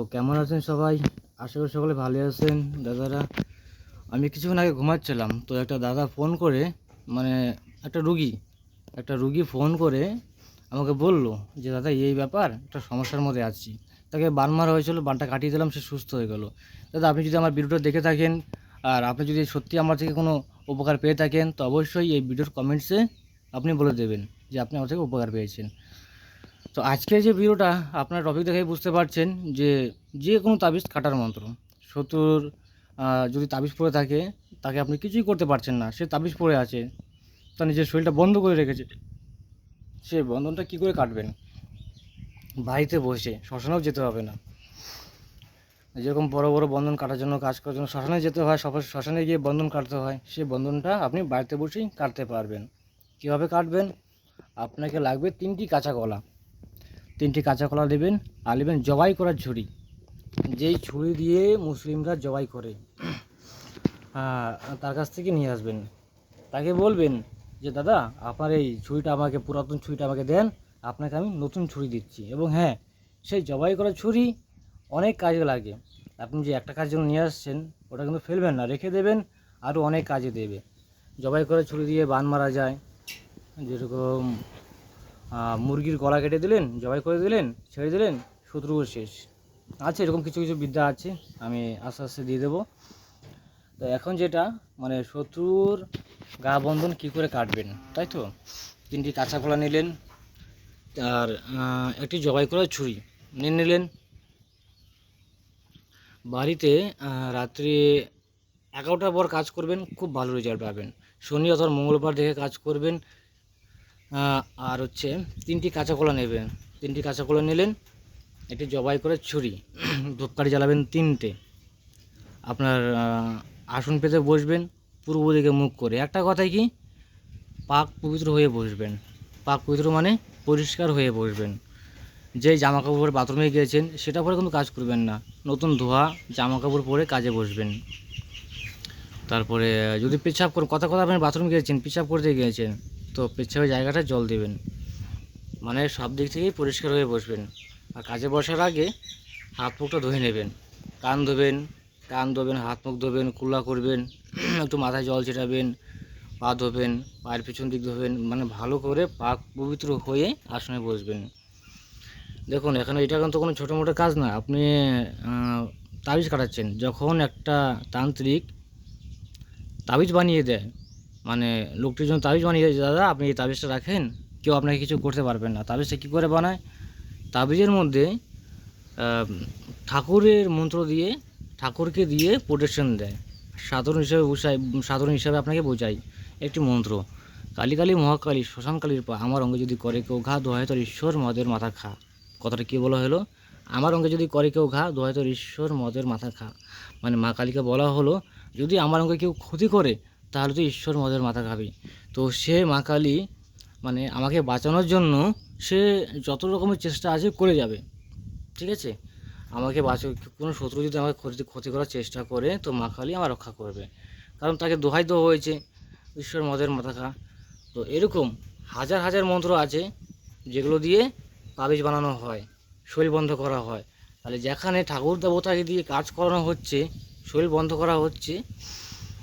তো কেমন আছেন সবাই? আশা করি সকলে ভালো আছেন। দাদারা, আমি কিছুক্ষণ আগে ঘুমাচ্ছিলাম, তো একটা দাদা ফোন করে মানে একটা রুগী একটা রুগী ফোন করে আমাকে বলল যে, দাদা, এই ব্যাপার, একটা সমস্যার মধ্যে আছি। তাকে বান মারা হয়েছিল বানটা কাটিয়ে দিলাম, সে সুস্থ হয়ে গেল। দাদা, আপনি যদি আমার ভিডিওটা দেখে থাকেন, আর আপনি যদি সত্যি আমার থেকে কোনো উপকার পেয়ে থাকেন, তো অবশ্যই এই ভিডিওর কমেন্টসে আপনি বলে দেবেন যে, আপনি আমার থেকে উপকার পেয়েছেন। তো আজকের যে ভিডিওটা, আপনার টপিক দেখেই বুঝতে পারছেন যে যে কোনো তাবিজ কাটার মন্ত্র। শত্রুর যদি তাবিজ পড়ে থাকে, তাকে আপনি কিছুই করতে পারছেন না। সে তাবিজ পড়ে আছে তার নিজের শরীরটা বন্ধ করে রেখেছে। সে বন্ধনটা কি করে কাটবেন? বাড়িতে বসে শ্মশানেও যেতে হবে না। যেরকম বড় বড় বন্ধন কাটার জন্য কাজ করার জন্য শ্মশানে যেতে হয়, সব শ্মশানে গিয়ে বন্ধন কাটতে হয় সেই বন্ধনটা আপনি বাড়িতে বসেই কাটতে পারবেন। কীভাবে কাটবেন? আপনাকে লাগবে তিনটি কাঁচা কলা তিনটি কাঁচা কলা দেবেন আর নেবেন জবাই করার ঝুড়ি। যেই ছুরি দিয়ে মুসলিমরা জবাই করে তার কাছ থেকে নিয়ে আসবেন। তাকে বলবেন যে, দাদা, আপনার এই ছুরিটা আমাকে, পুরাতন ছুরিটা আমাকে দেন, আপনাকে আমি নতুন ছুরি দিচ্ছি। এবং হ্যাঁ সেই জবাই করা ছুরি অনেক কাজে লাগে। আপনি যে একটা কাজ জন্য নিয়ে আসছেন, ওটা কিন্তু ফেলবেন না, রেখে দেবেন, আরও অনেক কাজে দেবে। জবাই করা ছুরি দিয়ে বান মারা যায়, যেরকম মুরগির গলা কেটে দিলেন, জবাই করে দিলেন, ছেড়ে দিলেন শত্রুও শেষ। আছে, এরকম কিছু কিছু বিদ্যা আছে, আমি আস্তে আস্তে দিয়ে দেবো। তো এখন যেটা মানে শত্রুর গা বন্ধন কী করে কাটবেন, তাই তো? তিনটি কাঁচা কলা নিলেন, আর একটি জবাই করা ছুরি নিয়ে নিলেন। বাড়িতে রাত্রি এগারোটার পর কাজ করবেন, খুব ভালো রেজাল্ট পাবেন। শনি অথবা মঙ্গলবার দেখে কাজ করবেন আর হচ্ছে তিনটি কাঁচা কলা নেবেন। তিনটি কাঁচা কলা নিলেন, একটি জবাই করে ছুরি, ধূপকাঠি জ্বালাবেন তিনটে। আপনার আসন পেতে বসবেন, পূর্ব দিকে মুখ করে। একটা কথাই কি, পাক পবিত্র হয়ে বসবেন। পাক পবিত্র মানে পরিষ্কার হয়ে বসবেন। যে জামা কাপড় বাথরুমে গিয়েছেন, সেটা পরে কিন্তু কাজ করবেন না। নতুন ধোয়া জামা কাপড় পরে কাজে বসবেন। তারপরে, যদি পেশাব করে, কথা কথা আপনি বাথরুম গিয়েছেন পেশাব করতে গিয়েছেন তো পেছাবের জায়গাটা জল দেবেন। মানে সব দিক থেকেই পরিষ্কার হয়ে বসবেন। আর কাজে বসার আগে হাত মুখটা ধুয়ে নেবেন। কান ধোবেন কান ধোবেন, হাত মুখ ধোবেন কুল্লা করবেন, একটু মাথায় জল ছিটাবেন, পা ধোবেন, পায়ের পিছন দিক ধোবেন মানে ভালো করে পাক পবিত্র হয়ে আসনে বসবেন। দেখুন, এখানে এটা কিন্তু কোনো ছোটো মোটো কাজ না আপনি তাবিজ কাটাচ্ছেন। যখন একটা তান্ত্রিক তাবিজ বানিয়ে দেয় মানে লোকটির জন্য তাবিজ বানিয়ে দাদা, আপনি এই তাবিজটা রাখেন। কেউ আপনাকে কিছু করতে পারবেন না। তাবিজটা কী করে বানায়? তাবিজের মধ্যে ঠাকুরের মন্ত্র দিয়ে ঠাকুরকে দিয়ে প্রোটেকশন দেয়। সাধারণ হিসাবে বোঝায় সাধারণ হিসাবে আপনাকে বোঝাই একটি মন্ত্র। কালী কালী মহাকালী শ্মশান কালীর পা, আমার অঙ্গে যদি করে কেউ ঘা, দোহায় তোর ঈশ্বর মদের মাথা খা। কথাটা কী বলা হলো? আমার অঙ্গে যদি করে কেউ ঘা, দোহায় তোর ঈশ্বর মদের মাথা খা। মানে মা কালীকে বলা হলো, যদি আমার অঙ্গে কেউ ক্ষতি করে তাহলে তো ঈশ্বর মদের মাথা খাবে। তো সে মা কালী মানে আমাকে বাঁচানোর জন্য সে যত রকমের চেষ্টা আছে করে যাবে। ঠিক আছে? আমাকে বাঁচো, কোনো শত্রু যদি আমাকে ক্ষতি ক্ষতি করার চেষ্টা করে, তো মা কালী আমার রক্ষা করবে। কারণ তাকে দোহাই দেওয়া হয়েছে, ঈশ্বর মদের মাথা খা। তো এরকম হাজার হাজার মন্ত্র আছে, যেগুলো দিয়ে তাবিজ বানানো হয় শরীর বন্ধ করা হয়। তাহলে যেখানে ঠাকুর দেবতাকে দিয়ে কাজ করানো হচ্ছে শরীর বন্ধ করা হচ্ছে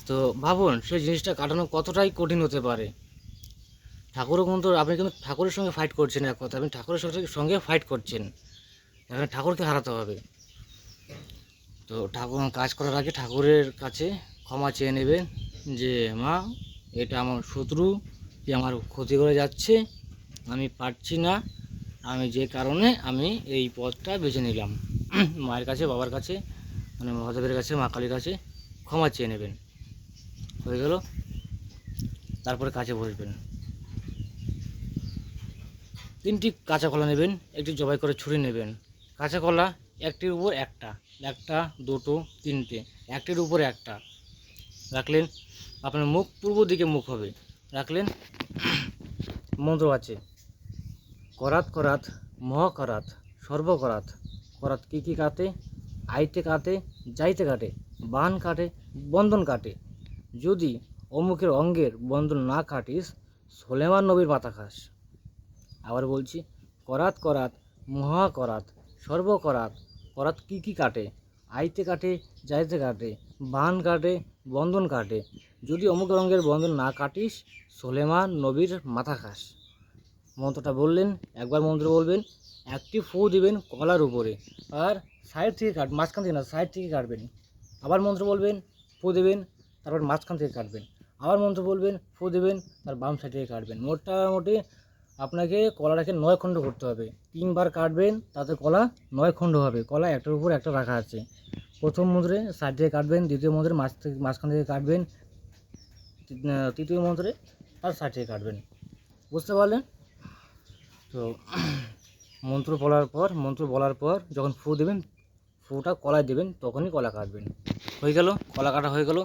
তো ভাবুন, সেই জিনিসটা কাটানো কতটাই কঠিন হতে পারে? ঠাকুরও কিন্তু, আপনি কিন্তু ঠাকুরের সঙ্গে ফাইট করছেন এক কথা আপনি ঠাকুরের সঙ্গে- সঙ্গে ফাইট করছেন। এখানে ঠাকুরকে হারাতে হবে। তো ঠাকুর, কাজ করার আগে ঠাকুরের কাছে ক্ষমা চেয়ে নেবেন যে, মা, এটা আমার শত্রু যে আমার ক্ষতি করে যাচ্ছে, আমি পারছি না। আমি যে কারণে আমি এই পথটা বেছে নিলাম। মায়ের কাছে, বাবার কাছে মানে মহাদেবের কাছে, মা কালীর কাছে ক্ষমা চেয়ে নেবেন। হয়ে গেল। তারপরে কাছে বসবেন। তিনটি কাঁচা কলা নেবেন, একটি জবাই করে ছুরি নেবেন। কাঁচা কলা একটির উপর একটা একটা, দুটো, তিনটে, একটির উপর একটা। রাখলেন, আপনার মুখ পূর্ব দিকে মুখ হবে। রাখলেন, মন্ত্র আছে, করাত করাত মহ করাত সর্ব করাত করাত কী কী কাটে? আইতে কাটে, যাইতে কাটে, বান কাটে, বন্ধন কাটে। যদি অমুকের অঙ্গের বন্ধন না কাটিস, সোলেমান নবীর মাথা খাস। আবার বলছি, করাত করাত, মহা করাত, সর্ব করাত করাত কী কী কাটে? আইতে কাটে, যাইতে কাটে, বান কাটে, বন্ধন কাটে। যদি অমুক রঙের বন্ধন না কাটিস, সোলেমান নবীর মাথা খাস। মন্ত্রটা বললেন, একবার মন্ত্র বলবেন, একটি ফু দিবেন কলার উপরে, আর সাইড থেকে কাট, মাঝখান থেকে না, সাইড থেকে কাটবেন। আবার মন্ত্র বলবেন, ফু দেবেন তারপর মাঝখান থেকে কাটবেন। আবার মন্ত্র বলবেন, ফু দেবেন, তার বাম সাইড থেকে কাটবেন। মোটামুটি আপনাকে কলাটাকে নয় খণ্ড করতে হবে। তিনবার কাটবেন, তাতে কলা নয় খণ্ড হবে। কলা একটার উপর একটা রাখা আছে। প্রথম মন্ত্রে সাইড থেকে কাটবেন, দ্বিতীয় মন্ত্রে মাঝ থেকে মাঝখান থেকে কাটবেন, তৃতীয় মন্ত্রে আর সাইড থেকে কাটবেন। বুঝতে পারলেন? তো মন্ত্র বলার পর, মন্ত্র বলার পর যখন ফু দেবেন, ফুটা কলায় দেবেন, তখনই কলা কাটবেন। হয়ে গেল? কলা কাটা হয়ে গেল।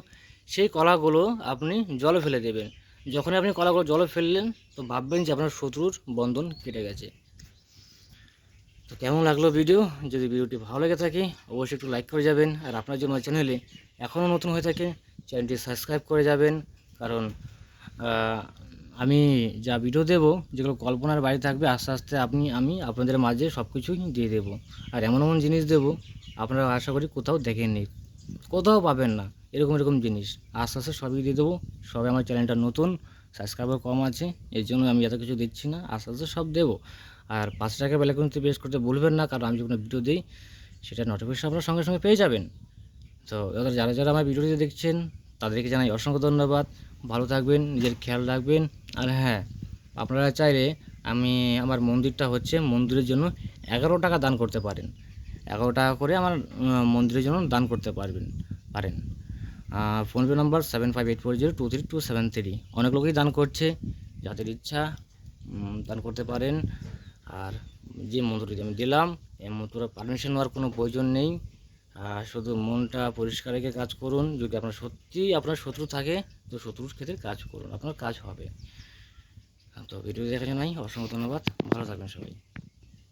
সেই কলাগুলো আপনি জলে ফেলে দেবেন। যখনই আপনি কলাগুলো জলে ফেললেন, তো ভাববেন যে আপনার শত্রুর বন্ধন কেটে গেছে। তো কেমন লাগল ভিডিও? যদি ভিডিওটি ভালো লেগে থাকে, অবশ্যই একটু লাইক করে যাবেন। আর আপনার জন্য চ্যানেলে এখনও নতুন হয়ে থাকে চ্যানেলটি সাবস্ক্রাইব করে যাবেন। কারণ আমি যা ভিডিও দেব, যেগুলো কল্পনার বাড়ি থাকবে, আস্তে আস্তে আপনি, আমি আপনাদের মাঝে সব কিছুই দিয়ে দেবো। আর এমন এমন জিনিস দেব, আপনারা আশা করি কোথাও দেখেননি। কোথাও পাবেন না। এরকম এরকম জিনিস। আস্তে আস্তে সবই দিয়ে দেবো। সবে আমার চ্যানেলটা নতুন, সাবস্ক্রাইবার কম আছে, এর জন্য আমি এত কিছু দিচ্ছি না। আস্তে আস্তে সব দেবো। আর পাঁচ টাকা বেলাকুনিতে বেশ করতে ভুলবেন না, কারণ আমি যখন ভিডিও দিই, সেটা নোটিফিকেশন আপনার সঙ্গে সঙ্গে পেয়ে যাবেন। তো এবার যারা যারা আমার ভিডিওটি দেখছেন, তাদেরকে জানাই অসংখ্য ধন্যবাদ। ভালো থাকবেন, নিজের খেয়াল রাখবেন। আর হ্যাঁ আপনারা চাইলে আমি, আমার মন্দিরটা হচ্ছে মন্দিরের জন্য এগারো টাকা দান করতে পারেন। এগারো টাকা করে আমার মন্দিরের জন্য দান করতে পারবেন, পারেন। PhonePe number seven five eight four zero two three two seven three অনেক লোকই দান করছে, যাদের ইচ্ছা দান করতে পারেন। আর যে মন্ত্রটি আমি দিলাম, এই মন্ত্র পারমিশন নেওয়ার কোনো প্রয়োজন নেই। শুধু মনটা পরিষ্কার রেখে কাজ করুন। যদি আপনার সত্যি, আপনার শত্রু থাকে, তো শত্রুর ক্ষেত্রে কাজ করুন। আপনার কাজ হবে। তো ভিডিও দেখার জন্য অসংখ্য ধন্যবাদ। ভালো থাকবেন সবাই।